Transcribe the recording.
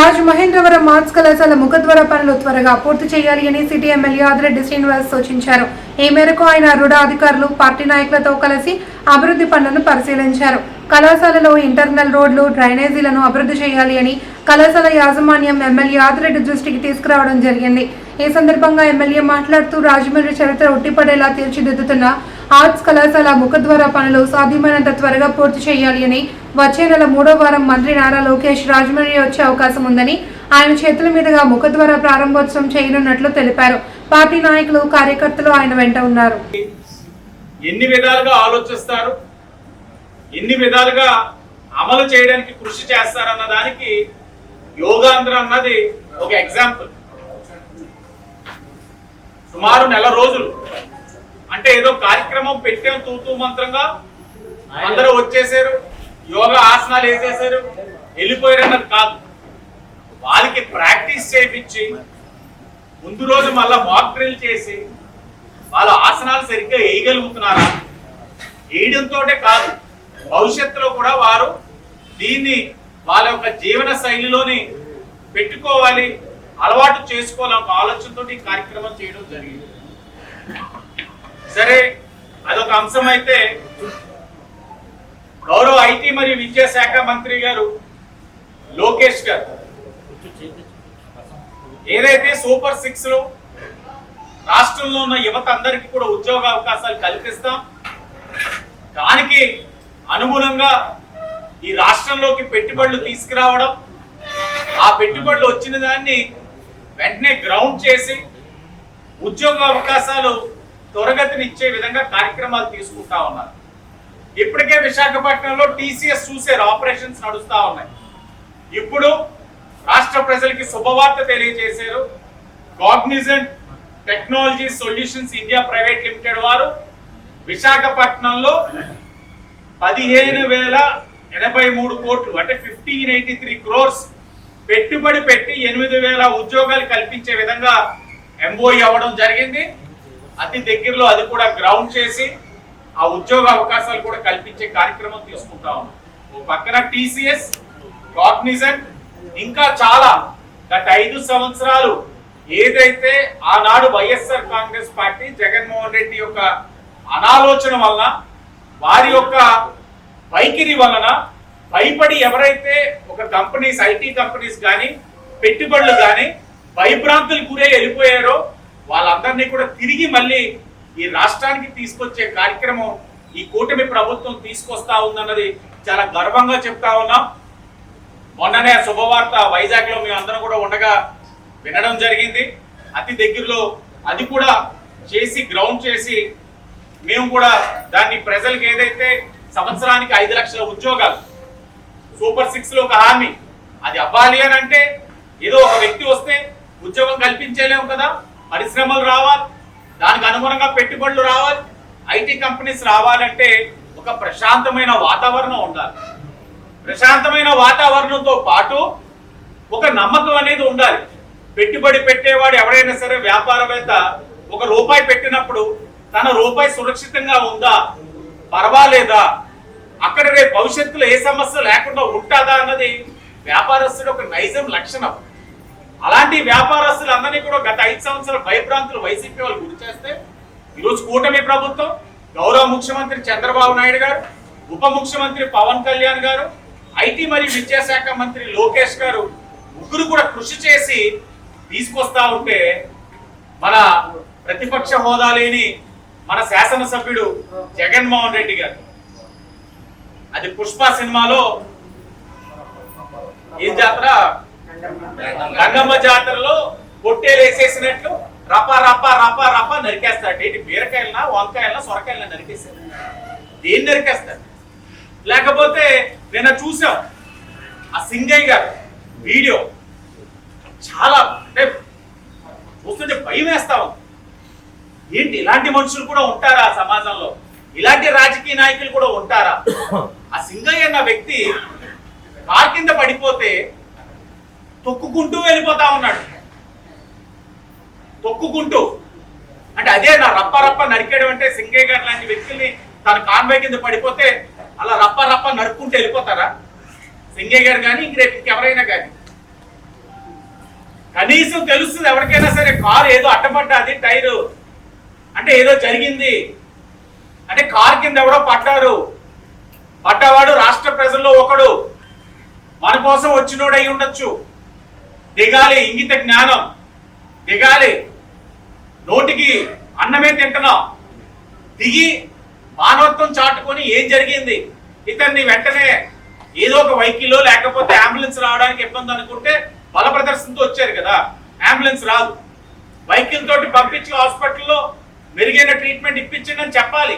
Rajamahendravaram arts కళాశాల ముఖద్వార పనులు త్వరగా పూర్తి చేయాలి అని సిటీ ఎమ్మెల్యే ఆదిరెడ్డి శ్రీనివాస్ సూచించారు. ఈ మేరకు ఆయన రుడ అధికారులు పార్టీ నాయకులతో కలిసి అభివృద్ధి పనులను పరిశీలించారు. కళాశాలలో ఇంటర్నల్ రోడ్లు డ్రైనేజీలను అభివృద్ధి చేయాలి అని కళాశాల యాజమాన్యం ఎమ్మెల్యే ఆదిరెడ్డి దృష్టికి తీసుకురావడం జరిగింది. ఈ సందర్భంగా ఎమ్మెల్యే మాట్లాడుతూ రాజమండ్రి చరిత్ర ఉట్టిపడేలా తీర్చిదిద్దుతున్న ఆర్ట్స్ కళాశాల ముఖద్వార పనులు సాధ్యమైనంత త్వరగా పూర్తి చేయాలి అని వచ్చే నెల మూడో వారం మంత్రి నారా లోకేష్ రాజమండ్రి వచ్చే అవకాశం ఉందని ఆయన చేతుల మీదుగా ముఖద్వార ప్రారంభోత్సవం చేయనున్నట్లు తెలిపారు. పార్టీ నాయకులు కార్యకర్తలు ఆయన వెంట ఉన్నారు. ఎన్ని విధాలుగా ఆలోచిస్తారు? ఎన్ని విధాలుగా అమలు చేయడానికి కృషి చేస్తారన్న దానికి యోగాంధ్ర అన్నది ఒక ఎగ్జాంపుల్ సుమారు నెల రోజులు. అంటే ఏదో కార్యక్రమం పెట్టాం తూతూ మంత్రంగా. అందరూ వచ్చేసారు. యోగా ఆసనాలు వేసేసారు. వెళ్ళిపోయారన్నది కాదు. వాళ్ళకి ప్రాక్టీస్ చేయించి ముందు రోజు మళ్ళా మాక్ డ్రిల్ చేసి వాళ్ళ ఆసనాలు సరిగ్గా వేయగలుగుతున్నారా? వేయడంతో కాదు భవిష్యత్తులో కూడా వారు దీన్ని వాళ్ళ యొక్క జీవన శైలిలోని పెట్టుకోవాలి అలవాటు చేసుకోవాలి ఒక ఆలోచనతో ఈ కార్యక్రమం చేయడం జరిగింది. సరే అదొక అంశం అయితే గౌరవ ఐటీ మరియు విద్యాశాఖ మంత్రి గారు లోకేష్ గారు. ఏదైతే సూపర్ సిక్స్లో రాష్ట్రంలో ఉన్న యువత అందరికీ కూడా ఉద్యోగ అవకాశాలు కల్పిస్తాం దానికి అనుగుణంగా ఈ రాష్ట్రంలోకి పెట్టుబడులు తీసుకురావడం ఆ పెట్టుబడులు వచ్చిన దాన్ని వెంటనే గ్రౌండ్ చేసి ఉద్యోగ అవకాశాలు త్వరగతిని ఇచ్చే విధంగా కార్యక్రమాలు తీసుకుంటా ఉన్నారు. ఇప్పటికే విశాఖపట్నంలో టీసీఎస్ చూసారు ఆపరేషన్స్ నడుస్తూ ఉన్నాయి. ఇప్పుడు రాష్ట్ర ప్రజలకి శుభవార్త తెలియజేశారు Cognizant technology solutions India private limited వారు. విశాఖపట్నంలో పదిహేను వేల ఎనభై మూడు కోట్లు అంటే ఫిఫ్టీన్ ఎయిటీ త్రీ క్రోర్స్ పెట్టుబడి పెట్టి ఎనిమిది వేల ఉద్యోగాలు కల్పించే విధంగా ఎంఓఈ అవ్వడం జరిగింది. అతి దగ్గరలో అది కూడా గ్రౌండ్ చేసి ఆ ఉద్యోగ అవకాశాలు కూడా కల్పించే కార్యక్రమం తీసుకుంటా ఉన్నాం. ఓ పక్కన టీసీఎస్ కాగ్నిజెంట్ ఇంకా చాలా గత ఐదు సంవత్సరాలు ఏదైతే ఆనాడు వైఎస్ఆర్ కాంగ్రెస్ పార్టీ జగన్మోహన్ రెడ్డి యొక్క అనాలోచన వలన వారి యొక్క వైఖరి వలన భయపడి ఎవరైతే ఒక కంపెనీస్ ఐటీ కంపెనీస్ కానీ పెట్టుబడులు కానీ భయభ్రాంతులు గురై వెళ్ళిపోయారో వాళ్ళందరినీ కూడా తిరిగి మళ్ళీ ఈ రాష్ట్రానికి తీసుకొచ్చే కార్యక్రమం ఈ కూటమి ప్రభుత్వం తీసుకొస్తా ఉందన్నది చాలా గర్వంగా చెప్తా ఉన్నాం. మొన్ననే శుభవార్త వైజాగ్లో మేము అందరం కూడా ఉండగా వినడం జరిగింది. అతి దగ్గరలో అది కూడా చేసి గ్రౌండ్ చేసి మేము కూడా దాన్ని ప్రజలకు ఏదైతే సంవత్సరానికి ఐదు లక్షల ఉద్యోగాలు సూపర్ సిక్స్లో ఒక హామీ అది అవ్వాలి అని అంటే ఏదో ఒక వ్యక్తి వస్తే ఉద్యోగం కల్పించలేము కదా. పరిశ్రమలు రావాలి. దానికి అనుగుణంగా పెట్టుబడులు రావాలి. ఐటీ కంపెనీస్ రావాలంటే ఒక ప్రశాంతమైన వాతావరణం ఉండాలి. ప్రశాంతమైన వాతావరణంతో పాటు ఒక నమ్మకం అనేది ఉండాలి. పెట్టుబడి పెట్టేవాడు ఎవరైనా సరే వ్యాపారవేత్త ఒక రూపాయి పెట్టినప్పుడు తన రూపాయి సురక్షితంగా ఉందా పర్వాలేదా అక్కడ రేపు భవిష్యత్తులో ఏ సమస్య లేకుండా ఉంటుందా అన్నది వ్యాపారస్తుడు ఒక నైజం లక్షణం. అలాంటి వ్యాపారస్తులందరినీ కూడా గత ఐదు సంవత్సరాల భయభ్రాంతులు వైసీపీ వాళ్ళు గురి చేస్తే ఈరోజు కూటమి ప్రభుత్వం గౌరవ ముఖ్యమంత్రి చంద్రబాబు నాయుడు గారు ఉప ముఖ్యమంత్రి పవన్ కళ్యాణ్ గారు ఐటీ మరియు విద్యాశాఖ మంత్రి లోకేష్ గారు ముగ్గురు కూడా కృషి చేసి తీసుకొస్తా ఉంటే మన ప్రతిపక్ష హోదా లేని మన శాసనసభ్యుడు జగన్మోహన్ రెడ్డి గారు. అది పుష్ప సినిమాలో ఏం జాతర? గంగమ్మ జాతరలో పొట్టేలు వేసేసినట్లు రప రప రప రప నరికేస్తాడు ఏంటి? బీరకాయలనా వంకాయలనా సొరకాయలనా నరికేస్తారు. దేన్ని నరికేస్తారు? లేకపోతే నిన్న చూసాం ఆ సింగయ్య గారు వీడియో. చాలా అంటే చూస్తుంటే భయం వేస్తా ఉంది. ఏంటి? ఇలాంటి మనుషులు కూడా ఉంటారా ఆ సమాజంలో? ఇలాంటి రాజకీయ నాయకులు కూడా ఉంటారా? ఆ సింగయ్య అన్న వ్యక్తి కార్ కింద పడిపోతే తొక్కుకుంటూ వెళ్ళిపోతా ఉన్నాడు. తొక్కుకుంటూ. అంటే అదే నా రప్ప రప్ప నరికేయడం అంటే సింగయ్య గారు లాంటి వ్యక్తుల్ని తన కాన్వాయ్ కింద పడిపోతే అలా రప్ప రప్ప నరుక్కుంటూ వెళ్ళిపోతారా? సింగయ్య గారు కానీ ఇంక రేపు ఇంకెవరైనా కానీ కనీసం తెలుస్తుంది ఎవరికైనా సరే కారు ఏదో అడ్డపడ్డది టైరు. అంటే ఏదో జరిగింది. అంటే కారు కింద ఎవడో పడ్డారు. పడ్డవాడు రాష్ట్ర ప్రజల్లో ఒకడు. మన కోసం వచ్చినోడు అయి ఉండొచ్చు. దిగాలి ఇంగిత జ్ఞానం. దిగాలి. నోటికి అన్నమే తింటున్నాం. దిగి మానవత్వం చాటుకొని ఏం జరిగింది? ఇతన్ని వెంటనే ఏదో ఒక వెహికల్ లేకపోతే అంబులెన్స్ రావడానికి ఇబ్బంది అనుకుంటే బల ప్రదర్శనతో వచ్చారు కదా. అంబులెన్స్ రాదు. వెహికల్ తోటి పంపించి హాస్పిటల్లో మెరుగైన ట్రీట్మెంట్ ఇప్పించండి అని చెప్పాలి.